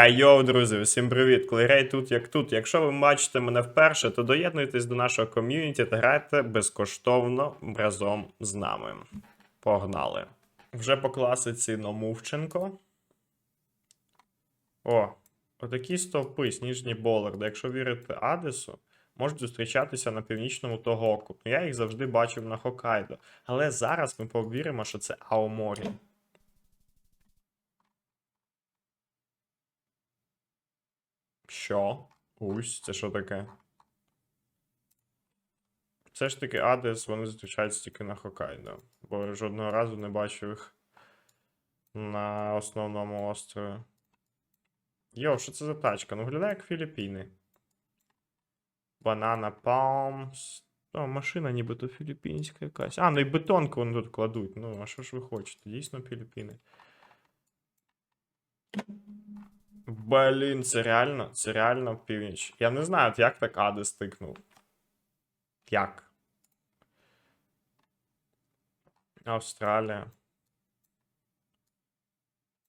Хайо, друзі, всім привіт! Клейрей тут як тут. Якщо ви бачите мене вперше, то доєднуйтесь до нашого ком'юніті та грайте безкоштовно разом з нами. Погнали! Вже по класиці Номувченко. О, отакі стовпи, сніжні боларди. Якщо вірити Адесу, можуть зустрічатися на північному Тогоку. Я їх завжди бачив на Хокайдо. Але зараз ми повіримо, що це Аоморі. Що? Усь, це що таке? Все ж таки Адес, вони зустрічаються тільки на Хокайдо. Бо жодного разу не бачив їх на основному острові. Йо, що це за тачка? Ну виглядає як Філіппіни. Банана Palms. О, машина нібито філіппінська якась. А, ну і бетонку вони тут кладуть. Ну, а що ж ви хочете? Дійсно Філіппіни. Блін, це реально, це реально північ. Я не знаю, як так Ади стикнув. Як? Австралія.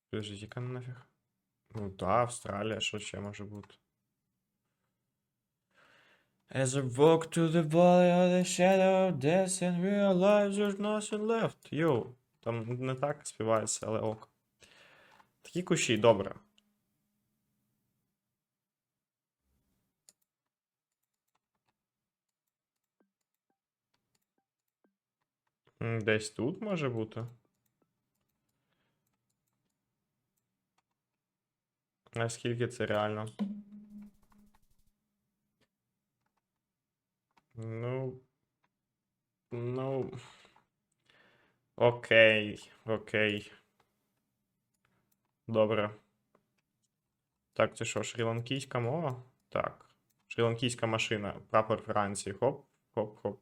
Подождіть, яка нафіг? Ну так, Австралія, що ще може бути? As I walk to the valley of the shadow of death and realize there's nothing left. Йоу, там не так співається, але ок. Такі кущі, добре. Десь тут може бути. Наскільки це реально? Ну. Ну. Окей, окей. Добре. Так, це що, шрі-ланкійська мова? Так. Шрі-ланкійська машина. Прапор Франції. Хоп, хоп, хоп.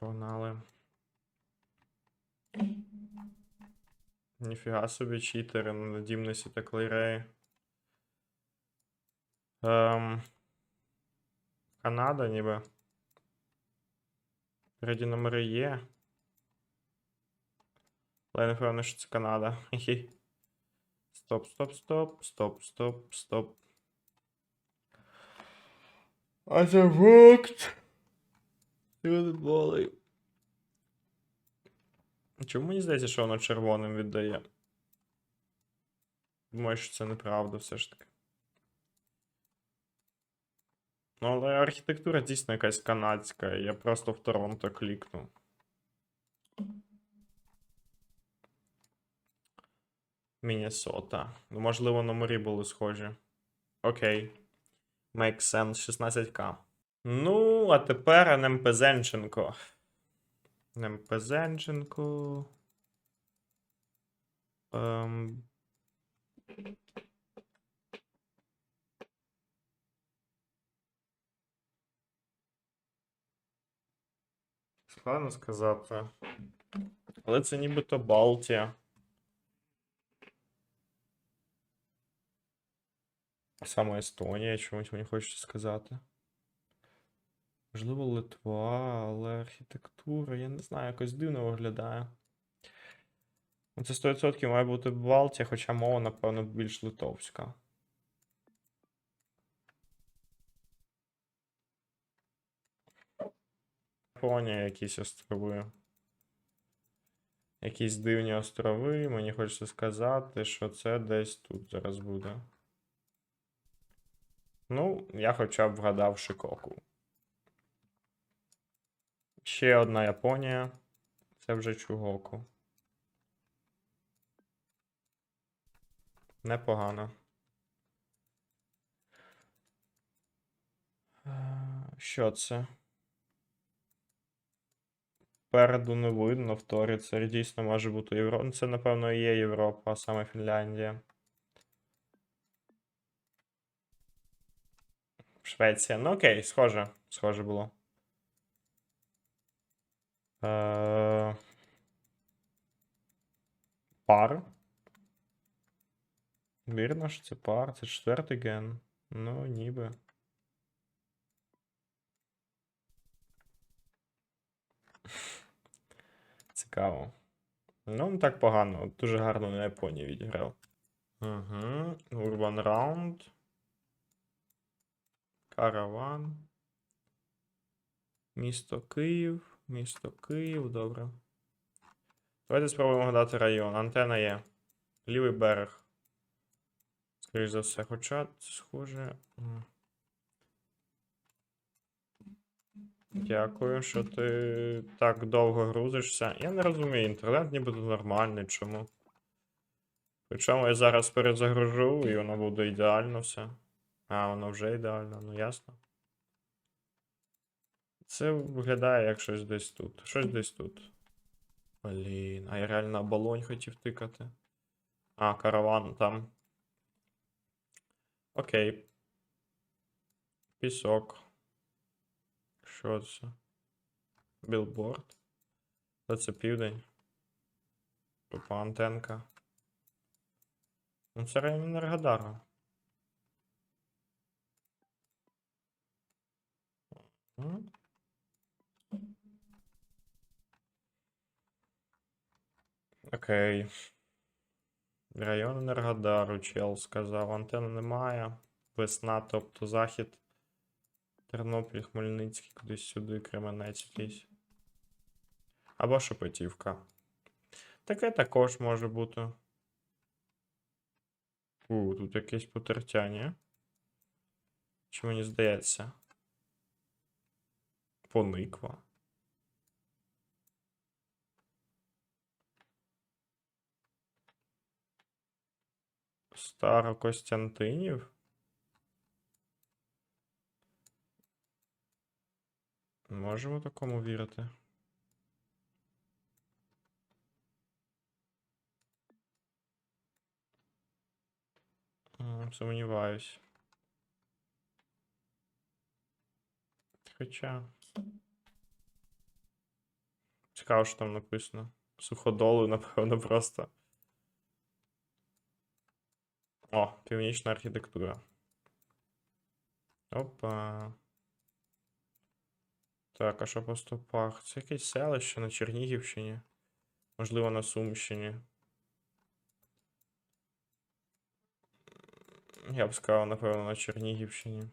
Погнали. Ніфіга собі читери на надімності та клейреї. Ем... Канада ніби. Раді номери є. Але не впевнений, що це Канада. Хі-хі. Стоп, стоп, стоп, стоп, стоп, стоп. А це факт. Люди. Чому мені здається, що воно червоним віддає? Думаю, що це неправда все ж таки. Ну, але архітектура дійсно якась канадська. Я просто в Торонто клікнув. Міннесота. Ну, можливо, номери були схожі. Окей. Make sense 16к. Ну, а тепер НМПЗенченко. НМПЗенченко. Ем... Складно сказати. Але це нібито Балтія. Саме Естонія, чомусь мені хочеться сказати. Можливо, Литва, але архітектура, я не знаю, якось дивно виглядає. Ну, Це 100% має бути Балтія, хоча мова, напевно, більш литовська. Японія, якісь острови. Якісь дивні острови. Мені хочеться сказати, що це десь тут зараз буде. Ну, я хоча б вгадав Шикоку. Ще одна Японія. Це вже Чугоку. Непогано. Е, Що це? Переду не видно, в Торі це дійсно може бути Європа. Ну, Це, напевно, і є Європа, а саме Фінляндія. Швеція. Ну окей, схоже. Схоже було. Е... Пар. Вірно, що це пар. Це четвертий ген. Ну, ніби. Цікаво. Ну, не так погано. Дуже гарно на Японії відіграв. Угу. Urban Round. Караван. Місто Київ. Місто Київ, добре. Давайте спробуємо гадати район. Антена є. Лівий берег. Скоріше за все, хоча схоже. Дякую, що ти так довго грузишся. Я не розумію, інтернет нібито нормальний, чому. Причому я зараз перезагружу і воно буде ідеально все. А, воно вже ідеально, ну ясно. Це виглядає як щось десь тут. Щось десь тут. Блін, а я реально на оболонь хотів тикати. А, караван там. Окей. Пісок. Що це? Білборд. Це південь. Тупа антенка. Ну, це район Енергодара. М? Окей. Район Енергодару, чел сказав. Антенни немає. Весна, тобто захід. Тернопіль, Хмельницький, кудись сюди, Кременець якийсь. Або Шепетівка. Таке також може бути. У, тут якесь потертя, ні? Чи мені здається? Пониква. Старокостянтинів? Можемо такому вірити? Сумніваюсь. Хоча. Цікаво, що там написано. Суходоли, напевно, просто. О, північна архітектура. Опа. Так, а що по стопах? Це якесь селище на Чернігівщині. Можливо, на Сумщині. Я б сказав, напевно, на Чернігівщині.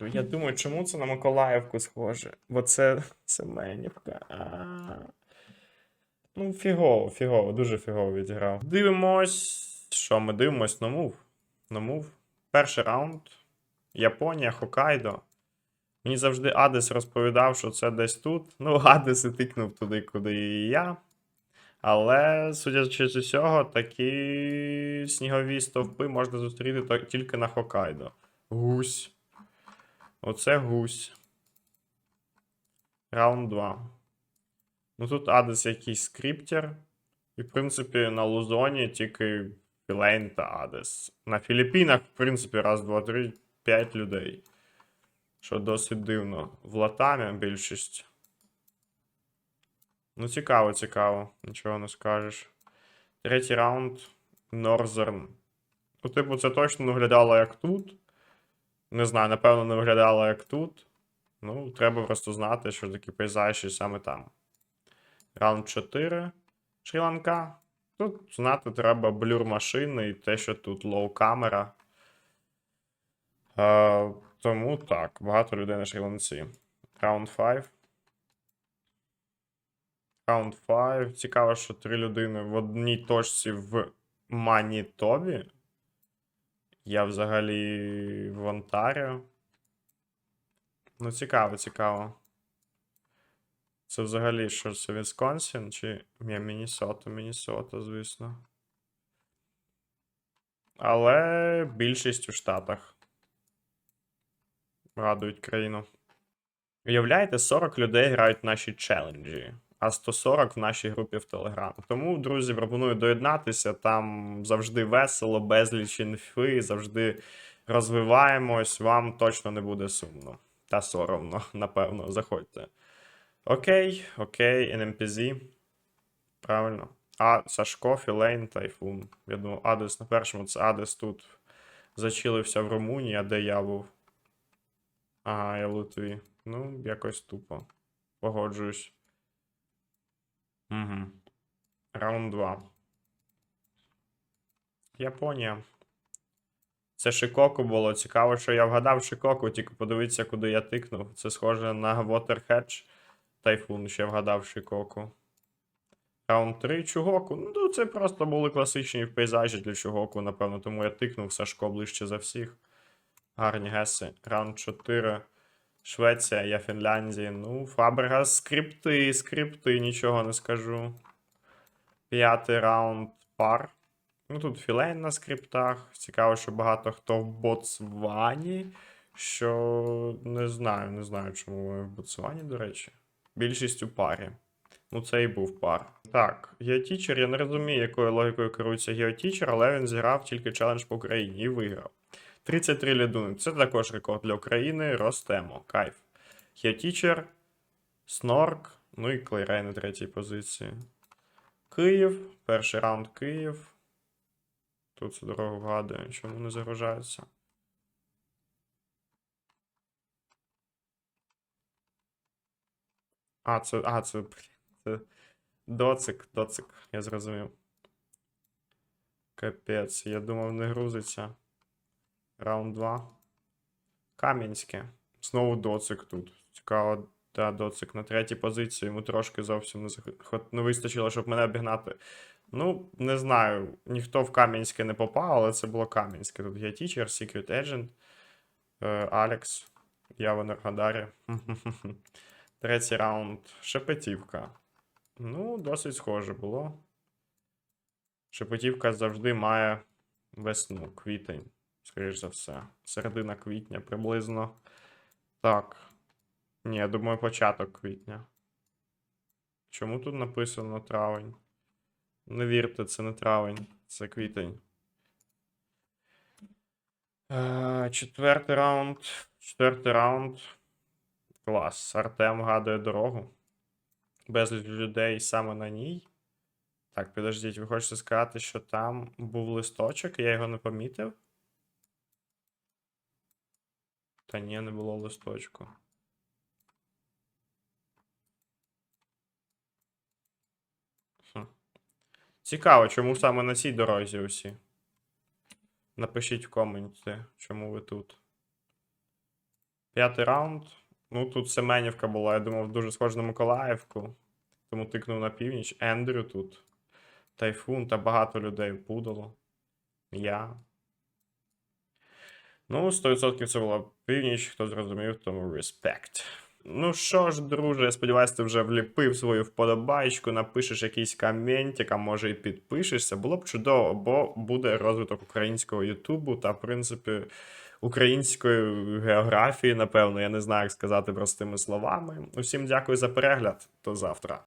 Я думаю, чому це на Миколаївку схоже? Бо це Семенівка. Ну, фігово, фігово, дуже фігово відіграв. Дивимось. Що ми дивимось на мув. На мув. Перший раунд. Японія, Хокайдо. Мені завжди Адес розповідав, що це десь тут. Ну, Адес і тикнув туди, куди і я. Але, судячи з усього, такі снігові стовпи можна зустріти тільки на Хокайдо. Гусь. Оце гусь. Раунд 2. Ну тут Адес якийсь скриптер. І, в принципі, на Лузоні тільки Філейн та Адес. На Філіппінах, в принципі, раз, два, три, п'ять людей. Що досить дивно. В Латамі більшість. Ну, цікаво, цікаво. Нічого не скажеш. Третій раунд. Норзерн. Ну, типу, це точно виглядало як тут. Не знаю, напевно, не виглядало як тут. Ну, треба просто знати, що такі пейзажі саме там. Раунд 4. Шрі-Ланка. Тут знати треба блюр машини і те, що тут лоу камера. Е, тому так, багато людей на Шрі-Ланці. Раунд 5. Раунд 5. Цікаво, що три людини в одній точці в Манітобі. Я взагалі в Онтаріо. Ну, цікаво, цікаво. Це взагалі що це Вісконсін чи Ні, Міннесота, Міннесота, звісно. Але більшість у Штатах. Радують країну. Уявляєте, 40 людей грають наші челенджі, а 140 в нашій групі в Телеграм. Тому, друзі, пропоную доєднатися. Там завжди весело, безліч інфи, завжди розвиваємось. Вам точно не буде сумно. Та соромно, напевно, заходьте. Окей, окей, NMPZ. Правильно. А, Сашко, Філейн, Тайфун. Я думаю, Адес на першому, це Адес тут зачилився в Румунії, а де я був? Ага, я в Литві. Ну, якось тупо. Погоджуюсь. Угу. Раунд 2. Японія. Це Шикоку було. Цікаво, що я вгадав Шикоку, тільки подивіться, куди я тикнув. Це схоже на Waterhatch. Тайфун ще вгадав Шикоку. Раунд 3 Чугоку. Ну, це просто були класичні пейзажі для Чугоку, напевно, тому я тикнув Сашко ближче за всіх. Гарні геси. Раунд 4. Швеція, я Фінляндія. Ну, Фабрегас, скрипти, скрипти, нічого не скажу. П'ятий раунд пар. Ну, тут філейн на скриптах. Цікаво, що багато хто в Ботсвані. Що не знаю, не знаю, чому ви в Ботсвані, до речі. Більшість у парі. Ну, це і був пар. Так, GeoTeacher, я не розумію, якою логікою керується GeoTeacher, але він зіграв тільки челендж по Україні і виграв. 33 лідуни. Це також рекорд для України. Ростемо. Кайф. GeoTeacher, Снорк, ну і Клейрей на третій позиції. Київ. Перший раунд Київ. Тут це дорогу вгадує, чому не загружається. А, це. А, це. Це. Доцик, доцик, я зрозумів. Капець, я думав, не грузиться. Раунд 2. Кам'янське. Знову доцик тут. Цікаво, да, доцик на третій позиції. Йому трошки зовсім не, зах- не вистачило, щоб мене обігнати. Ну, не знаю, ніхто в Кам'янське не попав, але це було Кам'янське. Тут є Teacher, Secret Agent, Алекс, я в Енергодарі. Третій раунд. Шепетівка. Ну, досить схоже було. Шепетівка завжди має весну, квітень, скоріш за все. Середина квітня приблизно. Так. Ні, я думаю, початок квітня. Чому тут написано травень? Не вірте, це не травень, це квітень. Е, Четвертий раунд. Четвертий раунд. Клас. Артем гадує дорогу. Безліч людей саме на ній. Так, підождіть, ви хочете сказати, що там був листочок, і я його не помітив? Та ні, не було листочку. Хм. Цікаво, чому саме на цій дорозі усі? Напишіть в коменті, чому ви тут. П'ятий раунд. Ну, тут Семенівка була, я думав, дуже схоже на Миколаївку. Тому тикнув на північ. Ендрю тут. Тайфун та багато людей пудало. Я. Ну, 100% це була північ, хто зрозумів, тому респект. Ну що ж, друже, я сподіваюся, ти вже вліпив свою вподобайку, напишеш якийсь коментик, а може і підпишешся. Було б чудово, бо буде розвиток українського Ютубу та, в принципі, української географії, напевно, я не знаю, як сказати простими словами. Усім дякую за перегляд. До завтра.